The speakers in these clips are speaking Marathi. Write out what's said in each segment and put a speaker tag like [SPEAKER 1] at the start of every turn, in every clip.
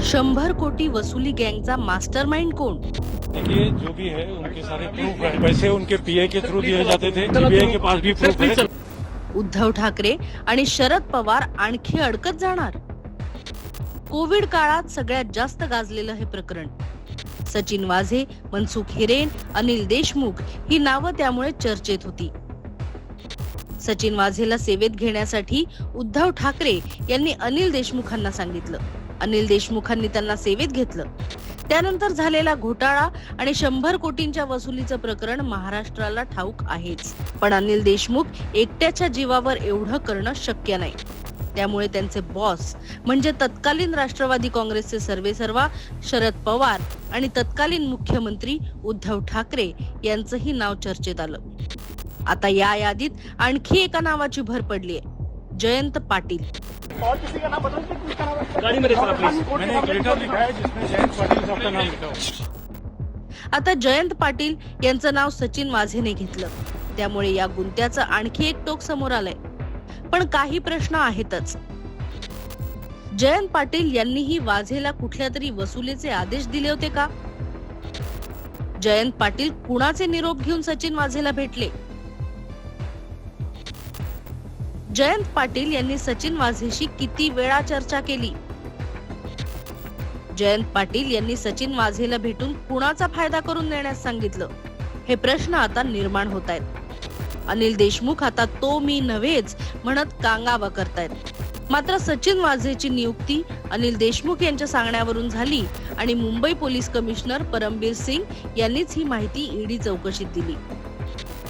[SPEAKER 1] शंभर कोटी वसुली गँगचा मास्टरमाइंड कोण?
[SPEAKER 2] देखिए जो भी है उनके सारे प्रूफ है। पैसे उनके पीए के थ्रू दिए जाते थे। सीबीआई के पास भी प्रूफ है।
[SPEAKER 1] उद्धव ठाकरे आणि शरद पवार आणखी अडकत जाणार? कोविड काळात सगळ्यात जास्त गाजलेलं हे प्रकरण. सचिन वाझे मनसुख हिरेन अनिल देशमुख ही नावं त्यामुळे चर्चेत होती. सचिन वाझेला सेवेत घेण्यासाठी उद्धव ठाकरे यांनी अनिल देशमुखांना सांगितलं. अनिल देशमुखांनी त्यांना सेवेत घेतलं. त्यानंतर झालेला घोटाळा आणि शंभर कोटींच्या वसुलीचं प्रकरण महाराष्ट्राला ठाऊक आहेच. पण अनिल देशमुख एकट्याच्या जीवावर एवढं करणं शक्य नाही. त्यामुळे त्यांचे बॉस म्हणजे तत्कालीन राष्ट्रवादी काँग्रेसचे सर्वेसर्वा शरद पवार आणि तत्कालीन मुख्यमंत्री उद्धव ठाकरे यांचंही नाव चर्चेत आलं. आता या यादीत आणखी एका नावाची भर पडली आहे जयंत पाटील.
[SPEAKER 3] गाड़ी में देखो प्लीज
[SPEAKER 2] मैंने एक लेटर लिखा है जिसमें जयंत पाटिल साहब का नाम लिखा हुआ
[SPEAKER 1] आता जयंत पाटील यांचं नाव सचिन वाझेने घेतलं. त्यामुळे या गुंत्याचं आणखी एक टोक समोर आलंय. पण काही प्रश्न आहेतच. जयंत पाटील यांनीही वाझेला कुठल्या तरी वसुलीचे आदेश दिले होते का? जयंत पाटील कुणाचे निरोप घेऊन सचिन वाझेला भेटले? जयंत पाटील यांनी सचिन वाझेशी किती वेळा चर्चा केली? जयंत पाटील यांनी सचिन वाझेला भेटून कुणाचा फायदा करून देण्यास सांगितलं? हे प्रश्न आता निर्माण होत आहेत अनिल देशमुख आता तो मी नव्हेच म्हणत कांगावा करतायत. मात्र सचिन वाझेची नियुक्ती अनिल देशमुख यांच्या सांगण्यावरून झाली आणि मुंबई पोलीस कमिशनर परमबीर सिंग यांनीच ही माहिती ईडी चौकशीत दिली.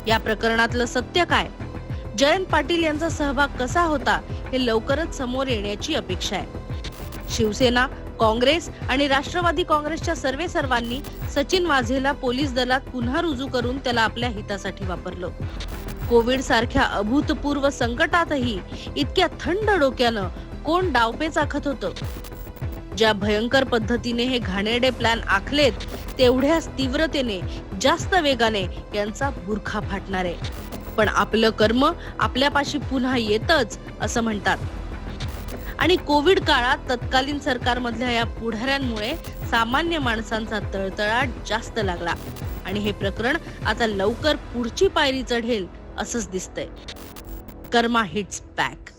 [SPEAKER 1] या प्रकरणातलं सत्य काय? जयंत पाटील यांचा सहभाग कसा होता हे लवकरच समोर येण्याची अपेक्षा आहे. शिवसेना काँग्रेस आणि राष्ट्रवादी काँग्रेसच्या सर्वे सर्वांनी सचिन वाझेला पोलीस दलात पुन्हा रुजू करून त्याला आपल्या हितासाठी वापरलं. कोविड सारख्या अभूतपूर्व संकटातही इतक्या थंड डोक्यानं कोण डावपे चाखत होतं? ज्या भयंकर पद्धतीने हे घाणेरडे प्लॅन आखलेत तेवढ्याच तीव्रतेने जास्त वेगाने यांचा बुरखा फाटणार. आहे पण आपलं कर्म आपल्यापाशी पुन्हा येतच असं म्हणतात. आणि कोविड काळात तत्कालीन सरकारमधल्या या पुढाऱ्यांमुळे सामान्य माणसांचा तळतळाट जास्त लागला. आणि हे प्रकरण आता लवकर पुढची पायरी चढेल असंच दिसतंय. कर्मा हिट्स बॅक